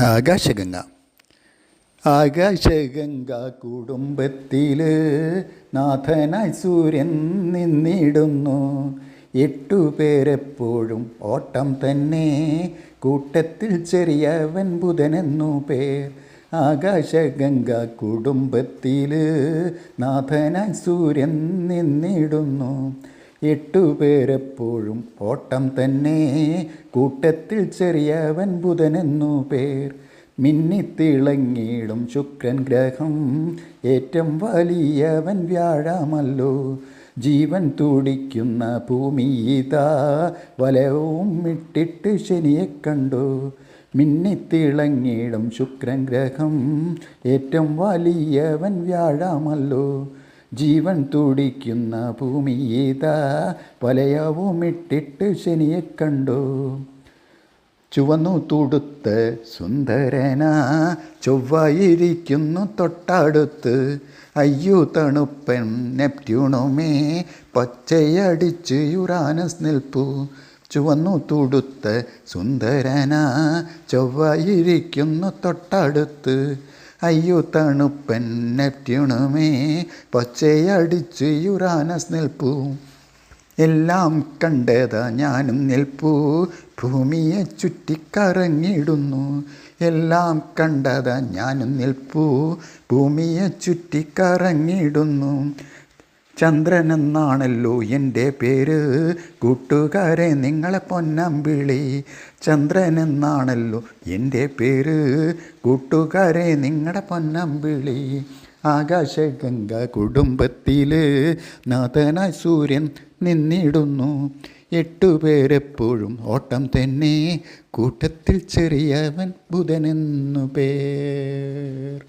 ആകാശഗംഗ. ആകാശഗംഗ കുടുംബത്തിൽ നാഥനായി സൂര്യൻ നിന്നിടുന്നു. എട്ടു പേരെപ്പോഴും ഓട്ടം തന്നെ കൂട്ടത്തിൽ ചെറിയവൻ ബുധനെന്നു പേർ. ആകാശഗംഗ കുടുംബത്തിൽ നാഥനായി സൂര്യൻ നിന്നിടുന്നു. എട്ടു പേരെപ്പോഴും ഓട്ടം തന്നെ. കൂട്ടത്തിൽ ചെറിയവൻ ബുധനെന്നു പേർ. മിന്നിത്തിളങ്ങിയിടും ശുക്രൻ ഗ്രഹം. ഏറ്റവും വലിയവൻ വ്യാഴമല്ലോ. ജീവൻ തുടിക്കുന്ന ഭൂമിയിതാ വലവും ഇട്ടിട്ട് ശനിയെ കണ്ടു. മിന്നിത്തിളങ്ങിയിടും ശുക്രൻ ഗ്രഹം. ഏറ്റവും വലിയവൻ വ്യാഴമല്ലോ. ജീവൻ തുടിക്കുന്ന ഭൂമിയേതാ? വലയവും ഇട്ടിട്ട് ശനിയെ കണ്ടു. ചുവന്നു തുടുത്ത് സുന്ദരനാ ചൊവ്വായിരിക്കുന്നു തൊട്ടടുത്ത്. അയ്യോ തണുപ്പൻ നെപ്റ്റ്യൂണുമേ പച്ചയടിച്ച് യുറാനസ് നിൽപ്പു. ചുവന്നു തുടുത്ത് സുന്ദരനാ ചൊവ്വായിരിക്കുന്നു തൊട്ടടുത്ത്. അയ്യോ തണുപ്പൻ നെപ്റ്റ്യൂണുമേ പച്ചയടിച്ച് യുറാനസ് നിൽപ്പൂ. എല്ലാം കണ്ടതാ ഞാനും നിൽപ്പൂ. ഭൂമിയെ ചുറ്റിക്കറങ്ങിടുന്നു എല്ലാം കണ്ടതാ ഞാനും നിൽപ്പൂ. ഭൂമിയെ ചുറ്റിക്കറങ്ങിടുന്നു ചന്ദ്രൻ എന്നാണല്ലോ എന്റെ പേര്. കൂട്ടുകാരെ നിങ്ങളെ പൊന്നമ്പിളി ചന്ദ്രൻ എന്നാണല്ലോ എന്റെ പേര്. കൂട്ടുകാരെ നിങ്ങളുടെ പൊന്നമ്പിളി ആകാശഗംഗ കുടുംബത്തിൽ നാഥനായ സൂര്യൻ നിന്നിടുന്നു. എട്ടുപേരെപ്പോഴും ഓട്ടം തന്നെ. കൂട്ടത്തിൽ ചെറിയവൻ ബുധനെന്നു പേർ.